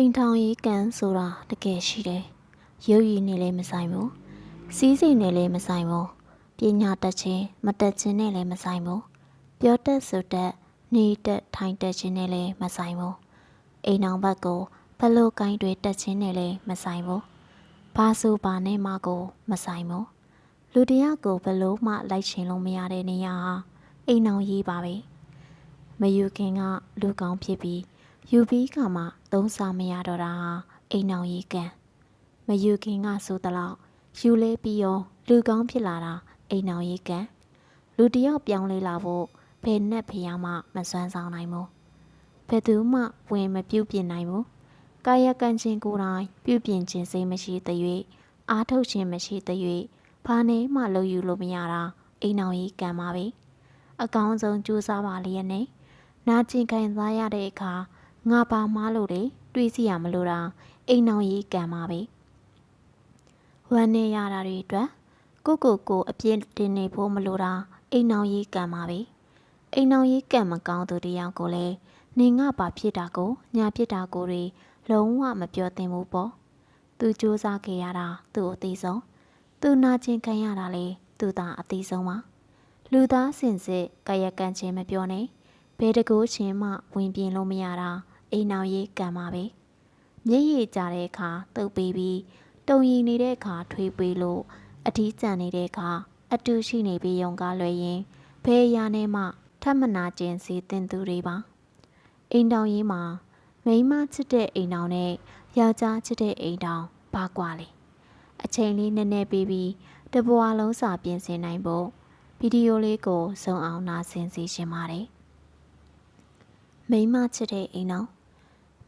အိမ်ထောင်ရေးကံဆိုတာတကယ်ရှိတယ်ရုပ်ရည်နဲ့လည်းမဆိုင်ဘူးစီးစိမ်နဲ့လည်းမဆိုင်ဘူးပညာတတ်ခြင်းမတတ်ခြင်းနဲ့လည်းမဆိုင်ဘူးပြောတတ်ဆိုတတ်နေတတ်ထိုင်တတ်ခြင်းနဲ့လည်းမဆိုင်ဘူးအိမ်အောင်ဘက်ကိုဘလို့ကိုင်းတွေတက်ခြင်းနဲ့လည်းမဆိုင်ဘူးဘာဆိုဘာနဲ့မှကို မဆိုင်ဘူးလူတယောက်ကိုဘလို့မှလိုက်ချင်လို့မရတဲ့နေရာဟာအိမ်အောင်ရေးပါပဲမယူခင်ကလူကောင်းဖြစ်ပြီးယူပြီးကမှ သုံးစားမရတော့တာဟာအိမ်အောင်ရေးကံမယူခင်ကဆိုတလောက်ယူလဲပြီးရောလူကောင်းဖြစ်လာတာအိမ်အောင်ရေးကံလူတယောက်ပြောင်းလဲလာဖို့ဘယ်နဲ့ဖျားမှမစွမ်းဆောင်နိုင်ဘူးဘယ်သူမှဝင်မပြုတ်ပြင်နိုင်ဘူးကာယကံချင်းကိုယ်တိုင်ပြုတ်ပြင်ခြင်းစိတ်မရှိတဲ့၍အားထုတ်ခြင်းမရှိတဲ့၍ဘာနဲ့မှလုပ်ယူလို့မရတာအိမ်အောင်ရေးကံပါပဲအကောင်းဆုံးကြိုးစားပါလျက်နဲ့နာကျင်ခံစားရတဲ့အခါ ငါပါမားလို့လေတွေးစီရမလို့တာအိမ်အောင်ရေးကံပါပဲဝမ်းနေရတာတွေအတွက်ကိုကိုကိုအပြစ်တင်နေဖို့မလိုတာအိမ်အောင်ရေးကံပါပဲအိမ်အောင်ရေးကံမကောင်းသူတယောက်ကိုလည်းနေငါပါဖြစ်တာကိုညာဖြစ်တာကိုတွေလုံးဝမပြောသင့်ဘူးပေါ့သူစူးစမ်းခဲ့ရတာသူ့အသေးဆုံးသူနာကျင်ခံရတာလေသူသာအသေးဆုံးပါလူသားစင်စစ်ကာယကံချင်းမပြောနဲ့ဘယ်တကူချင်းမှဝင်ပြင်းလို့မရတာ အိမ်အောင်ရေးကံပါပဲမျက်ရည်ကြတဲ့အခါတုပ်ပေးပြီးတုံရီနေတဲ့အခါထွေးပေးလို့အထီးကျန်နေတဲ့အခါအတူရှိနေပြီးရုံကားလွယ်ရင်ဘယ်ရာနဲ့မှထပ်မနာကျင်စေတင်သူတွေပါအိမ်တောင်ရေးမှာမိန်းမချစ်တဲ့အိမ်တောင်နဲ့ယောက်ျားချစ်တဲ့အိမ်တောင်ပါကွာလေအချိန်လေးနည်းနည်းပေးပြီးတဘွားလုံးစာပြင်ဆင်နိုင်ဖို့ဗီဒီယိုလေးကိုစုံအောင်နာဆင်စီရှင်ပါတယ်မိန်းမချစ်တဲ့အိမ်တော်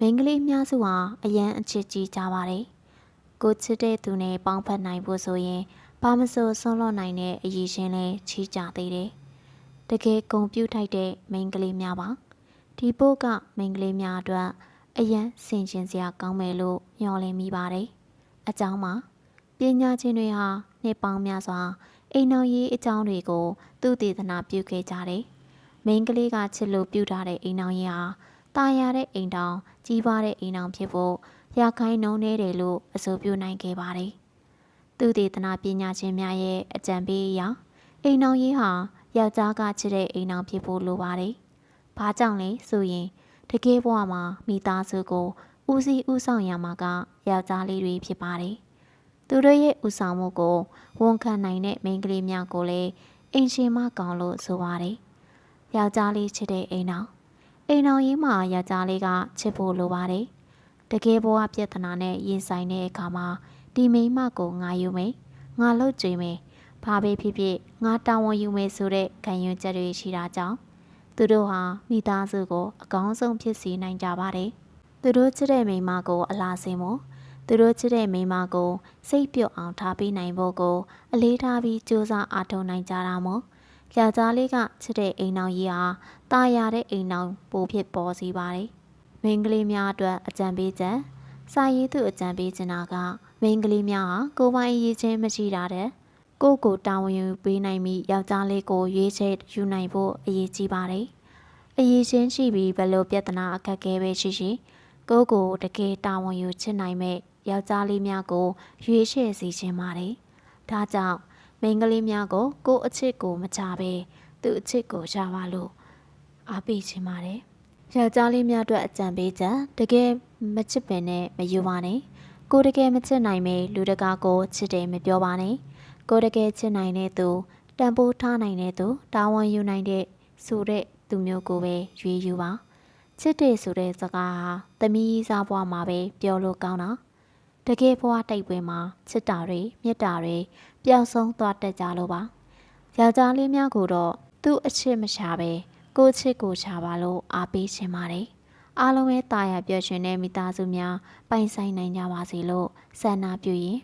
မိန်းကလေးများစုဟာအရန်အချစ်ကြီးကြပါတယ်ကိုချစ်တဲ့သူနဲ့ပေါင်းဖက်နိုင်ဖို့ဆိုရင်ဘာမဆိုဆုံးလွတ်နိုင်တဲ့အရေးရှင်လဲချီးကြသေးတယ်တကယ်ဂုံပြူထိုက်တဲ့မိန်းကလေးများပါဒီပို့ကမိန်းကလေးများအတွက်အရန်ဆင်ခြင်စရာကောင်းမယ်လို့မျှော်လင့်မိပါတယ်အကြောင်းမှာပညာရှင်တွေဟာနှစ်ပေါင်းများစွာအိမ်တော်ရေးအကြောင်းတွေကိုသူတည်သနာပြုခဲ့ကြတယ်။မိန်းကလေးကချစ်လို့ပြုထားတဲ့အိမ်တော်ရေးဟာ တာယာတဲ့အိမ်တော်ကြီးပွားတဲ့အိမ်တော်ဖြစ်ဖို့ရခိုင်နှုံနေတယ်လို့အဆိုပြုနိုင်ခဲ့ပါတယ်။သူတည်သနာပညာရှင်များရဲ့အကြံပေးအရအိမ်တော်ရေးဟာယောက်ျားကချစ်တဲ့အိမ်တော်ဖြစ်ဖို့လိုပါတယ်။ဘာကြောင့်လဲဆိုရင်တကယ်ဘဝမှာမိသားစုကိုဦးစီးဦးဆောင်ရမှာကယောက်ျားလေးတွေဖြစ်ပါတယ်။သူတို့ရဲ့ဥဆောင်မှုကိုဝန်ခံနိုင်တဲ့မိန်းကလေးများကိုလည်းအိမ်ရှင်မကောင်းလို့ဆိုပါတယ်။ယောက်ျားလေးချစ်တဲ့အိမ်တော် အိမ်တော်ရင်းမှာယောက်ျားလေးကချစ်ဖို့လိုပါတယ်။တကယ်ဘဝပြဿနာနဲ့ရင်ဆိုင်တဲ့အခါမှာဒီမိန်းမကိုငါယူမယ်ငါလှုပ်ကြွေမယ်ဘာပဲဖြစ်ဖြစ်ငါတာဝန်ယူမယ်ဆိုတဲ့ခံယူချက်တွေရှိတာကြောင့်သူတို့ဟာမိသားစုကိုအကောင်းဆုံးဖြစ်စေနိုင်ကြပါတယ်။သူတို့ချစ်တဲ့မိန်းမကိုအလားစင်မို့သူတို့ချစ်တဲ့မိန်းမကိုစိတ်ပြုတ်အောင်ထားပေးနိုင်ဖို့ကို အလေးထားပြီးစူးစမ်းအားထုတ်နိုင်ကြတာမို့ ယောက်ျားလေးကချစ်တဲ့အိမ်အောင်ကြီးဟာတာယာတဲ့အိမ်အောင်ပိုဖြစ်ပေါ်စီပါတယ်။မိန်းကလေးများအတွက်အကြံပေးချက်စာရေးသူအကြံပေးချင်တာကမိန်းကလေးများဟာကိုယ်ပိုင်ရည်ချင်းမရှိတာတဲ့ကိုကိုတာဝန်ယူပေးနိုင်ပြီးယောက်ျားလေးကိုရွေးချယ်ယူနိုင်ဖို့အရေးကြီးပါတယ်။အရေးချင်းရှိပြီးဘယ်လိုပြဿနာအခက်အခဲပဲရှိရှိကိုကိုတကယ်တာဝန်ယူချင်နိုင်မဲ့ယောက်ျားလေးများကိုရွေးချယ်စီခြင်းပါတယ်။ဒါကြောင့် မိန်းကလေးများကိုကိုအချစ်ကိုမချဘဲသူ့အချစ်ကိုချပါလို့အားပေးခြင်းပါတယ်။ယောက်ျားလေးများအတွက်အကြံပေးချက်တကယ်မချစ်ပင်နဲ့မယူပါနဲ့။ကိုတကယ်မချစ်နိုင်မေလူတကာကိုချစ်တယ်မပြောပါနဲ့။ကိုတကယ်ချစ်နိုင်တဲ့သူတန်ဖိုးထားနိုင်တဲ့သူတာဝန်ယူနိုင်တဲ့ဆိုတဲ့သူမျိုးကိုပဲရွေးယူပါ။ချစ်တယ်ဆိုတဲ့စကားဟာသမီးစားဘွားမှာပဲပြောလို့ကောင်းတာ။ တကယ်ဘဝတိုက်ပွဲမှာချစ်တာတွေမြတ်တာတွေပျောက်ဆုံးသွားတတ်ကြလို့ပါယောက်ျားလေးများကိုတော့သူ့အချစ်မရှာပဲကိုချစ်ကိုရှာပါလို့အားပေးချင်ပါတယ်အားလုံးပဲတာယာပျော်ရွှင်တဲ့မိသားစုများပိုင်ဆိုင်နိုင်ကြပါစေလို့ဆန္ဒပြုရင်